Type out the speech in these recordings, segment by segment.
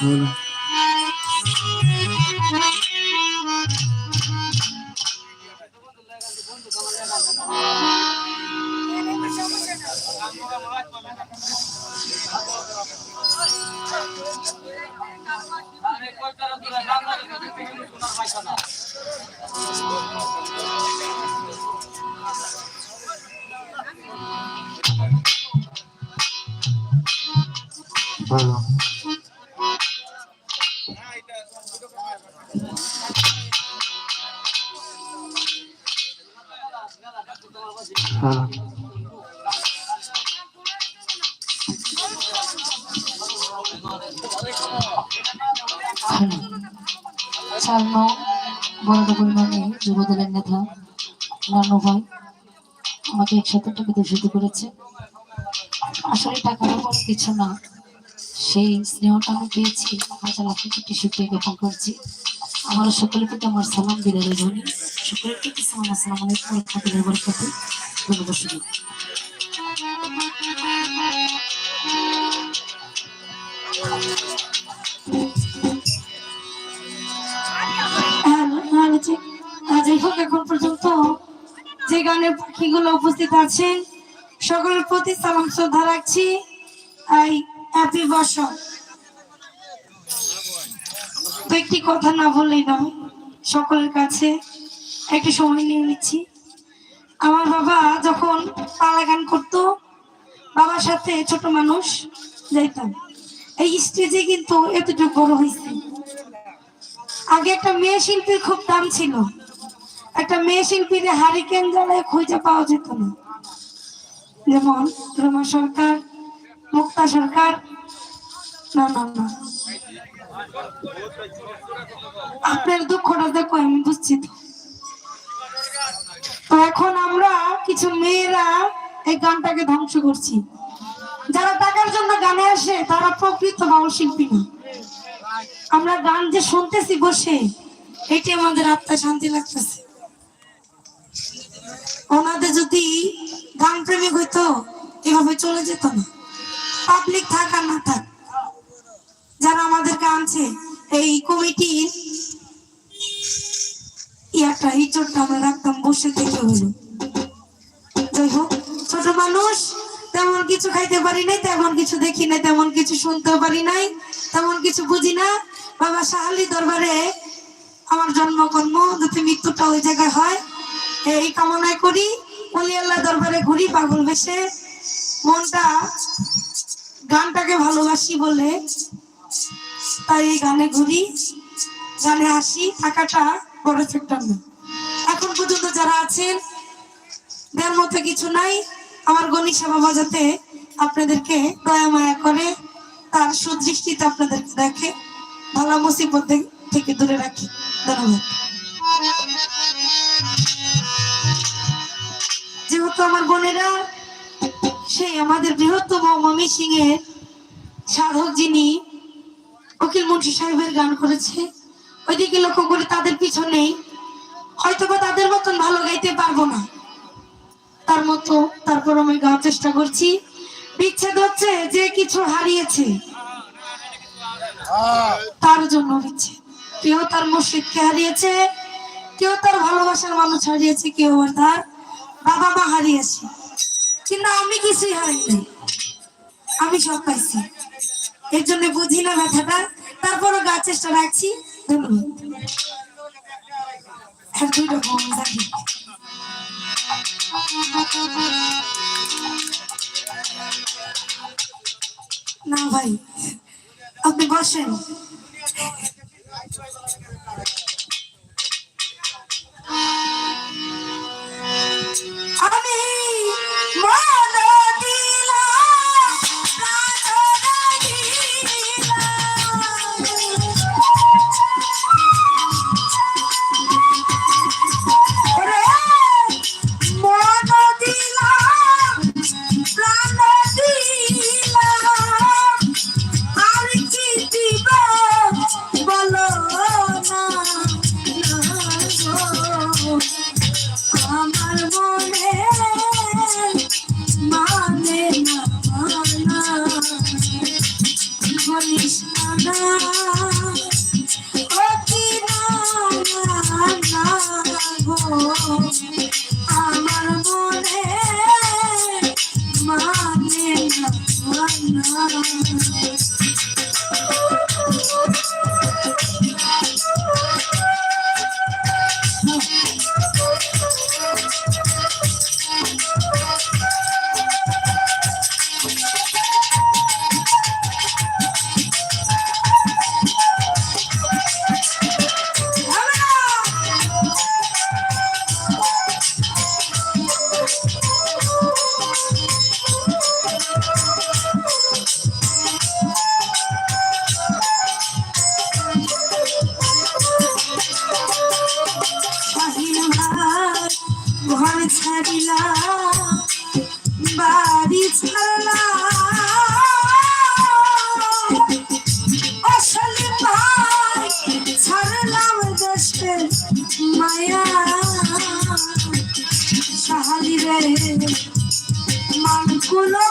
Hello চার নং বড় পরিমাণে যুবদলের নেতা নানু ভাই আমাকে একসাথে টাকা দূষিত করেছে আসলে টাকার উপর কিছু না সেই স্নেহটা আমি পেয়েছি হাজার লাখ কোটি শুক্রিয়া জ্ঞাপন করছি আমার সকলের প্রতি আমার সালাম বিদায় ধ্বনি সকলের প্রতি সালাম, আসসালাম আলাইকুম। রহমতুল্লাহ বরকাত শুধু যাই পর্যন্ত উপস্থিত আছেন সকলের প্রতি শ্রদ্ধা রাখছি তো একটি কথা না সকলের কাছে একটু সময় নিয়ে নিচ্ছি। আমার বাবা যখন পালা গান করতো, বাবার সাথে ছোট মানুষ যাইতাম। এই স্টেজে কিন্তু এতটুকু বড় হয়েছে আগে একটা মেয়ে শিল্পীর খুব দাম ছিল। একটা মেয়ে শিল্পীর হারিকেন জ্বালায় খুঁজে পাওয়া যেত না। যেমন রমা সরকার, মুক্তা সরকার, না না না। আপনার দুঃখটা দেখো, আমি বুঝছি তো। এখন আমরা কিছু মেয়েরা এই গানটাকে ধ্বংস করছি। যারা টাকার জন্য গানে আসে, তারা প্রকৃত বাউল শিল্পী না। আমরা গান যে শুনতেছি বসে এটি আমাদের আত্মা শান্তি লাগতেছে। ওনাদের যদি গান প্রেমিক হইতো, এভাবে চলে যেত না। পাবলিক থাক আর না থাক, যারা আমাদেরকে আনছে, এই কমিটির ইয়াটা ইচোরটা আমরা রাখতাম, বসে থেকে হলো। যাই হোক ছোট মানুষ, তেমন কিছু খাইতে পারি নাই, তেমন কিছু দেখি নাই, তেমন কিছু শুনতেও পারি নাই, তেমন কিছু বুঝি না। বাবা শাহালি দরবারে আমার জন্মকর্ম যাতে মৃত্যুটা ওই জায়গায় হয়। এই কামনায় করি, অলি আল্লাহ দরবারে ঘুরি, পাগল বেশে মনটা, গানটাকে ভালোবাসি বলে, তাই এই গানে ঘুরি, গানে আসি, থাকাটা বড় ফ্যাক্টর না এখন পর্যন্ত যারা আছেন দেওয়ার মতো কিছু নাই। আমার গণিসা বাবা বাজাতে আপনাদেরকে দয়া মায়া করে তার সুদৃষ্টিতে আপনাদেরকে দেখে, ভালো মুসিবত থেকে দূরে রাখি। ধন্যবাদ। যেহেতু আমার বোনেরা, সেই আমাদের বৃহত্তম মমি সিং এর সাধক যিনি উকিল মুন্সি সাহেবের গান করেছে, ওইদিকে লক্ষ্য করে তাদের পিছনে হয়তো বা তাদের মতন ভালো গাইতে পারব না। তার মতো তারপর আমি গাওয়ার চেষ্টা করছি। বিচ্ছেদ হচ্ছে যে কিছু হারিয়েছে। তার জন্য বিচ্ছেদ। কেউ তার মসজিদকে হারিয়েছে, কেউ তার ভালোবাসার মানুষ হারিয়েছে, কেউ তার বাবা মা হারিয়েছে। কিন্তু আমি কিছুই হারাইনি। আমি সব পাইছি। এর জন্য বুঝি না ব্যথাটা। তারপরও গা চেষ্টা রাখছি। ধন্যবাদ। and to the homes I need. Now, why? Of the Shahin ঘর ছাড়িলা বাড়ি ছাড়লা। আসলে ভাই ছাড়লাম দেশের মায়া। সাহালি রে মানকুলো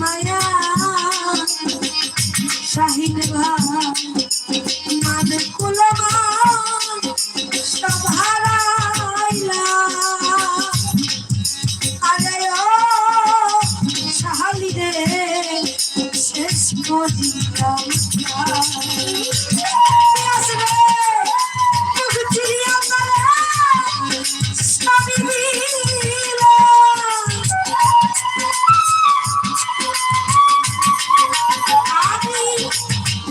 মায়া শাহিন ভাই মানে কুলমা সব হারাইলাম আরে ও শাহালি রে শেষ করিলাম